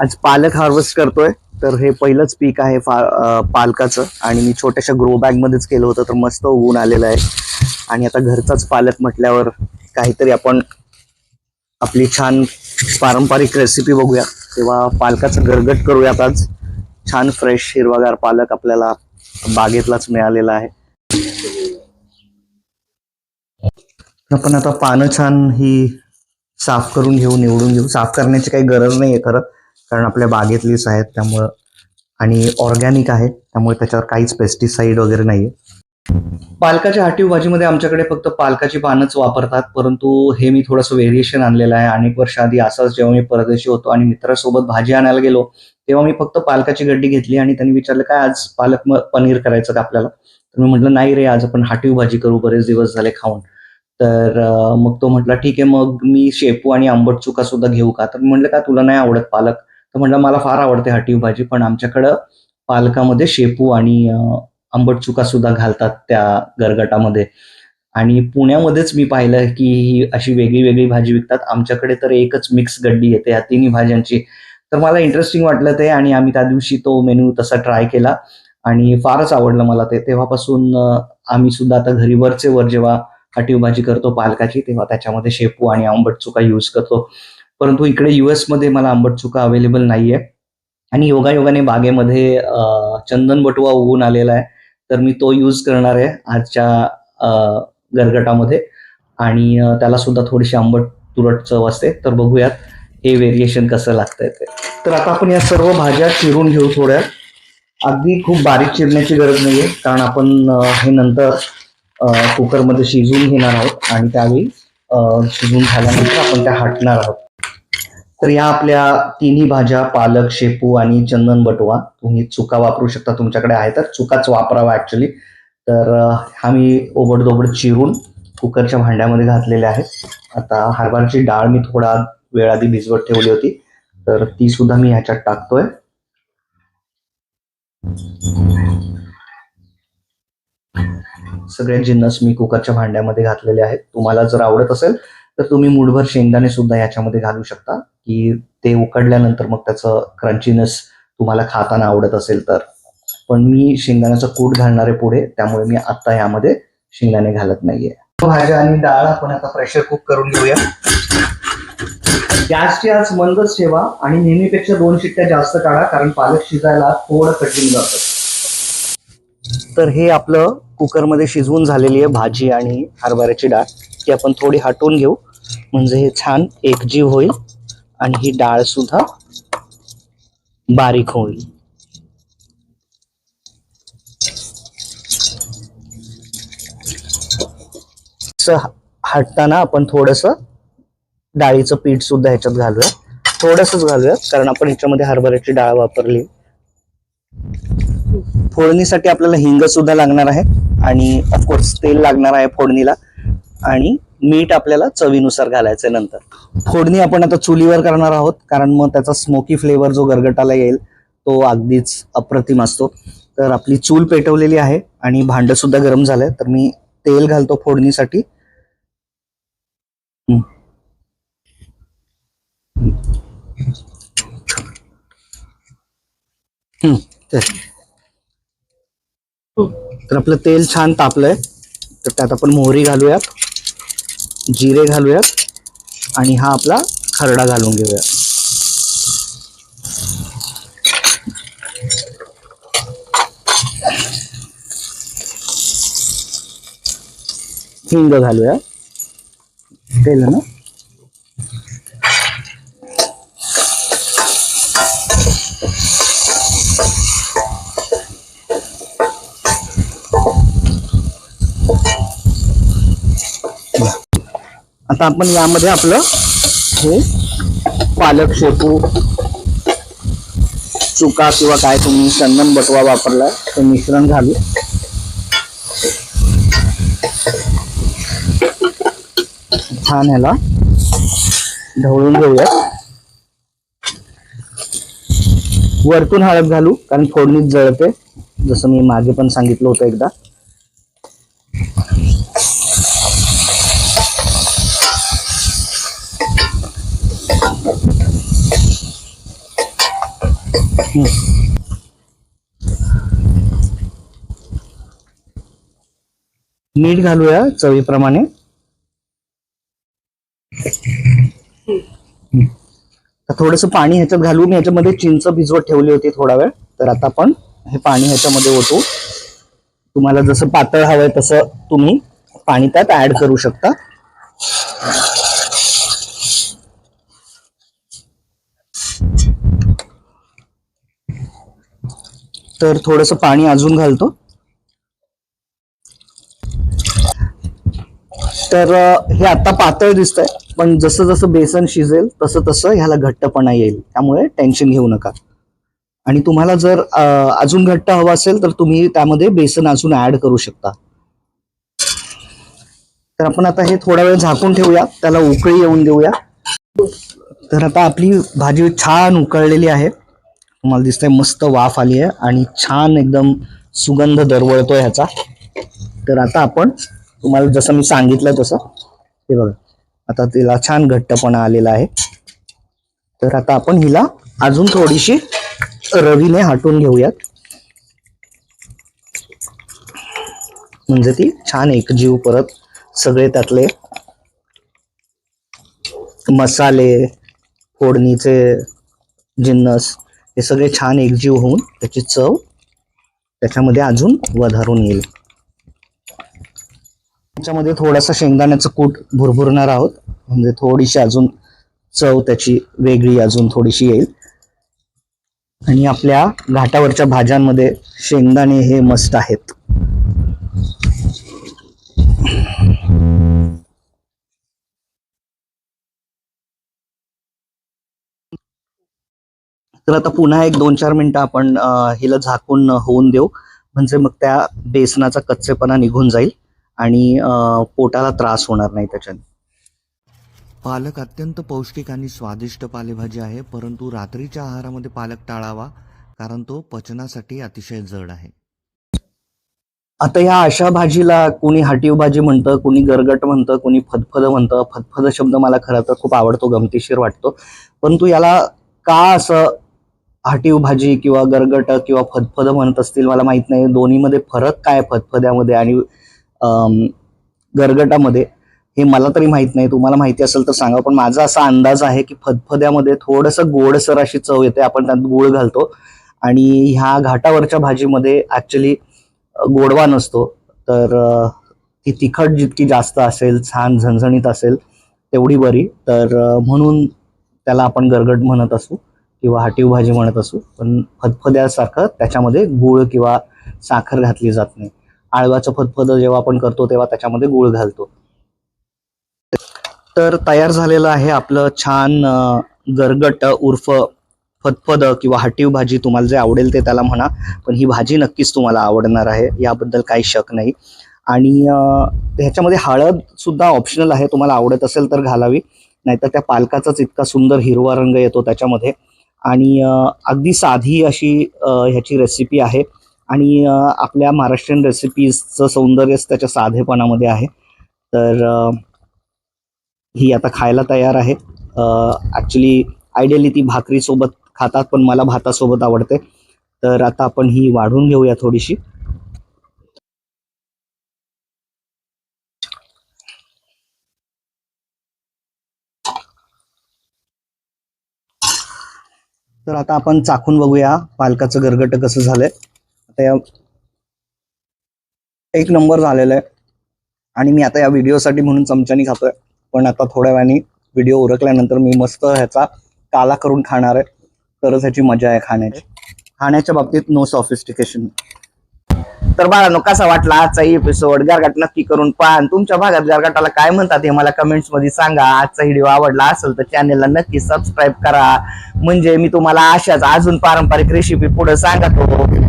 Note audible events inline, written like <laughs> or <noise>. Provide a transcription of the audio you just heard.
आज पालक हार्वेस्ट करतोय तर हे पहिलंच पीक आहे फा पालकाचं. आणि मी छोट्याशा ग्रो बॅग मध्येच केलं होतं तर मस्त उगून आलेलं आहे. आणि आता घरचाच पालक म्हटल्यावर काहीतरी आपण आपली छान पारंपरिक रेसिपी बघूया. तेव्हा पालकाचं गरगट करूयात आज. छान फ्रेश हिरवागार पालक आपल्याला बागेतलाच मिळालेला आहे. आपण आता पानं छान ही साफ करून घेऊ निवडून घेऊ साफ करण्याची काही गरज नाहीये खरं कारण आपल्या बागेतलीच आहेत त्यामुळं आणि ऑर्गॅनिक आहे त्यामुळे त्याच्यावर काहीच पेस्टिसाईड वगैरे नाहीये. पालकाच्या हाटीव भाजीमध्ये आमच्याकडे फक्त पालकाची पानंच वापरतात परंतु हे मी थोडंसं व्हेरिएशन आणलेलं आहे. अनेक वर्ष आधी असाच जेव्हा मी परदेशी होतो आणि मित्रासोबत भाजी आणायला गेलो तेव्हा मी फक्त पालकाची गड्डी घेतली आणि त्यांनी विचारलं काय आज पालक पनीर करायचं का आपल्याला? तर मी म्हटलं नाही रे आज आपण हाटीव भाजी करू बरेच दिवस झाले खाऊन. तर मग तो म्हटला ठीक आहे मग मी शेपू आणि आंबट चुका सुद्धा घेऊ का? तर म्हटलं का तुला नाही आवडत पालक? तर म्हटलं मला फार आवडते हटीव भाजी पण आमच्याकडं पालकामध्ये शेपू आणि आंबट चुका सुद्धा घालतात त्या गरगटामध्ये. आणि पुण्यामध्येच मी पाहिलं की ही अशी वेगळी वेगळी भाजी विकतात. आमच्याकडे तर एकच मिक्स गड्डी येते या तिन्ही भाज्यांची. तर मला इंटरेस्टिंग वाटलं ते आणि आम्ही त्या दिवशी तो मेन्यू तसा ट्राय केला. आणि फारच आवडलं मला ते. तेव्हापासून आम्ही सुद्धा आता घरी वरचे वर जेव्हा हाटीव भाजी करतो पालकाची तेव्हा त्याच्यामध्ये शेपू आणि आंबट चुका यूज करतो. परंतु इकडे युएसमध्ये मला आंबट चुका अवेलेबल नाहीये. आणि योगायोगाने बागेमध्ये चंदन बटुआ उगून आलेला आहे. तर मी तो यूज करणार आहे आजच्या गरगटामध्ये. आणि त्याला सुद्धा थोडीशी आंबट तुरट चव असते. तर बघूयात हे व्हेरिएशन कसं लागतंय ते. तर आता आपण या सर्व भाज्या चिरून घेऊ थोड्या. अगदी खूप बारीक चिरण्याची गरज नाहीये. कारण आपण हे नंतर कुकरमध्ये शिजवून घेणार आहोत आणि त्यावेळी शिजून शिजवून झाल्यानंतर आपण त्या हटणार आहोत. तर या आपल्या तिन्ही भाज्या पालक शेपू आणि चंदन बटवा तुम्ही चुका वापरू शकता तुमच्याकडे आहे तर. चुकाच वापरावा ऍक्च्युली तर हा मी ओबडधोबड चिरून कुकरच्या भांड्यामध्ये घातलेले आहेत. आता हरभऱ्याची डाळ मी थोडा वेळ आधी भिजवत ठेवली होती. तर ती सुद्धा मी ह्याच्यात टाकतोय. सगळे जिन्नस मी कुकरच्या भांड्यामध्ये घातलेले आहेत. तुम्हाला जर आवडत असेल तर तुम्ही मुठभर शेंगदाणे सुद्धा याच्यामध्ये घालू शकता. की ते उकडल्यानंतर मग त्याचं क्रंचीनेस तुम्हाला खाताना आवडत असेल तर. पण मी शेंगदाण्याचा कूट घालणार आहे पुढे त्यामुळे मी आता यामध्ये शेंगदाणे घालत नाहीये. भाज्या आणि डाळ आपण आता प्रेशर कुक करून घेऊया. गॅसची आज मंदच ठेवा आणि नेहमीपेक्षा दोन शिट्ट्या जास्त काढा कारण पालक शिजायला थोडं कठीण जातं. तर हे आपलं कुकरमध्ये शिजवून झालेली आहे भाजी आणि हरभऱ्याची डाळ. ती आपण थोडी हटवून घेऊ. म्हणजे हे छान एकजीव होईल आणि ही डाळ सुद्धा बारीक होईल. हटताना आपण थोडस डाळीचं पीठ सुद्धा ह्याच्यात घालूया. थोडसच घालूया कारण आपण ह्याच्यामध्ये हरभऱ्याची डाळ वापरली. फोडणीसाठी आपल्याला हिंग सुद्धा लागणार आहे. आणि ऑफकोर्स तेल लागणार आहे फोडणीला. आणि मीठ आपल्याला चवीनुसार घालायचं नंतर. फोडणी आपण आता चुलीवर करणार आहोत. कारण मग त्याचा स्मोकी फ्लेवर जो गरगटाला येईल तो अगदीच अप्रतिम असतो. तर आपली चूल पेटवलेली आहे आणि भांड सुद्धा गरम झालंय. तर मी तेल घालतो फोडणीसाठी. हम्म. तर तर आपलं तेल छान तापलंय. तर त्यात आपण मोहरी घालूयात जिरे घालूयात आणि हा आपला खरडा घालून घेऊया हिंग घालूया तेल ना आता आपण यामध्ये आपलं हे पालक शेपू चुका किंवा काय तुम्ही चंदन बटवा वापरलाय ते मिश्रण घालू. छान ह्याला ढवळून घेऊया वरतून हळद घालू कारण फोडणीत जळते. जसं मी मागे पण सांगितलं होतं एकदा. <laughs> मीठ घालूया चवीप्रमाणे. थोडस पाणी ह्याच्यात घालून ह्याच्यामध्ये चिंच भिजवत ठेवली होती थोडा वेळ. तर आता आपण हे पाणी ह्याच्यामध्ये ओतू. तुम्हाला जसं पातळ हवंय तसं तुम्ही पाणी त्यात ऍड करू शकता. तर थोडस पाणी अजून घालतो. तर हे आता पातळ दिसतंय पण जसं जसं बेसन शिजेल तसं तसं ह्याला घट्टपणा येईल. त्यामुळे टेन्शन घेऊ नका. आणि तुम्हाला जर अजून घट्ट हवं असेल तर तुम्ही त्यामध्ये बेसन अजून ऍड करू शकता. तर आपण आता हे थोडा वेळ झाकून ठेवूया त्याला उकळी येऊन देऊया. तर आता आपली भाजी छान उकळलेली आहे. तुम्हाला दिसतंय मस्त वाफ आली आहे आणि छान एकदम सुगंध दरवळतो ह्याचा. तर आता आपण तुम्हाला जसं मी सांगितलं तसं हे बघा आता तिला छान घट्टपणा आलेला आहे. तर आता आपण हिला अजून थोडीशी रवीने हाटून घेऊयात. म्हणजे ती छान एकजीव परत सगळे त्यातले मसाले फोडणीचे जिन्नस हे सगळे छान एकजीव होऊन त्याची चव त्याच्यामध्ये अजून वधारून येईल. त्याच्यामध्ये थोडासा शेंगदाण्याचं कूट भुरभुरणार आहोत. म्हणजे थोडीशी अजून चव त्याची वेगळी अजून थोडीशी येईल. आणि आपल्या घाटावरच्या भाज्यांमध्ये शेंगदाणे हे मस्त आहेत. तर आता पुन्हा एक दोन चार मिनिटं आपण हिला झाकून होऊन देऊ. म्हणजे मग त्या बेसनाचा कच्चेपणा निघून जाईल आणि पोटाला त्रास होणार नाही त्याच्याने. पालक अत्यंत पौष्टिक आणि स्वादिष्ट पालेभाजी आहे परंतु रात्रीच्या आहारामध्ये पालक टाळावा कारण तो पचनासाठी अतिशय जड आहे. आता या अशा भाजीला कोणी हाटीव भाजी म्हणतं कोणी गरगट म्हणतं कोणी फदफद म्हणतं. फदफद शब्द मला खरं तर खूप आवडतो गमतीशीर वाटतो. परंतु याला का असं हाटीव भाजी किंवा गरगट किंवा फदफद म्हणत असतील मला माहीत नाही. दोन्हीमध्ये फरक काय आहे फदफद्यामध्ये आणि गरगटामध्ये? हे मला तरी माहीत नाही. तुम्हाला माहिती असेल तर सांगा. पण माझा असा अंदाज आहे की फदफद्यामध्ये थोडंसं गोडसर अशी चव येते. आपण त्यात गुळ घालतो. आणि ह्या घाटावरच्या भाजीमध्ये ऍक्च्युली गोडवा नसतो. तर ती तिखट जितकी जास्त असेल छान झणझणीत असेल तेवढी बरी. तर म्हणून त्याला आपण गरगट म्हणत असू. किंवा हाटीव भाजी म्हणत असू पण फदफद्यासारखं त्याच्यामध्ये गूळ किंवा साखर घातली जात नाही. आळवाचं फदफद जेव्हा आपण करतो तेव्हा त्याच्यामध्ये गूळ घालतो. तर तयार झालेलं आहे आपलं छान गरगट उर्फ फदफद किंवा हाटीव भाजी. तुम्हाला जे आवडेल ते त्याला म्हणा पण ही भाजी नक्कीच तुम्हाला आवडणार आहे. याबद्दल काही शक नाही. आणि ह्याच्यामध्ये हळद सुद्धा ऑप्शनल आहे. तुम्हाला आवडत असेल तर घालावी. नाहीतर त्या पालकाचाच इतका सुंदर हिरवा रंग येतो त्याच्यामध्ये. आणि अगदी साधी अशी ह्याची रेसिपी आहे. आणि आपल्या महाराष्ट्रीयन रेसिपीजचं सौंदर्यच त्याच्या साधेपणामध्ये आहे. तर ही आता खायला तयार आहे. ॲक्च्युली आयडियली ती भाकरीसोबत खातात पण मला भातासोबत आवडते. तर आता आपण ही वाढून घेऊया थोडीशी. तर आता आपण चाखून बघूया पालकाचं गरगट कसं झालंय. आता या एक नंबर झालेला आहे. आणि मी आता या व्हिडिओसाठी म्हणून चमच्यानी खातोय. पण आता थोड्या वेळाने व्हिडिओ उरकल्यानंतर मी मस्त ह्याचा काला करून खाणार आहे. तरच ह्याची मजा आहे खाण्याची. खाण्याच्या बाबतीत नो सॉफिस्टिकेशन तर बाळांनो कसा वाटला आजचा एपिसोड गारगाट नक्की करून पहा. आणि तुमच्या भागात गारगाटाला काय म्हणतात हे मला कमेंट्समध्ये सांगा. आजचा व्हिडिओ आवडला असेल तर चॅनेलला नक्की सबस्क्राईब करा. म्हणजे मी तुम्हाला अशाच अजून पारंपरिक रेसिपी पुढे सांगतो.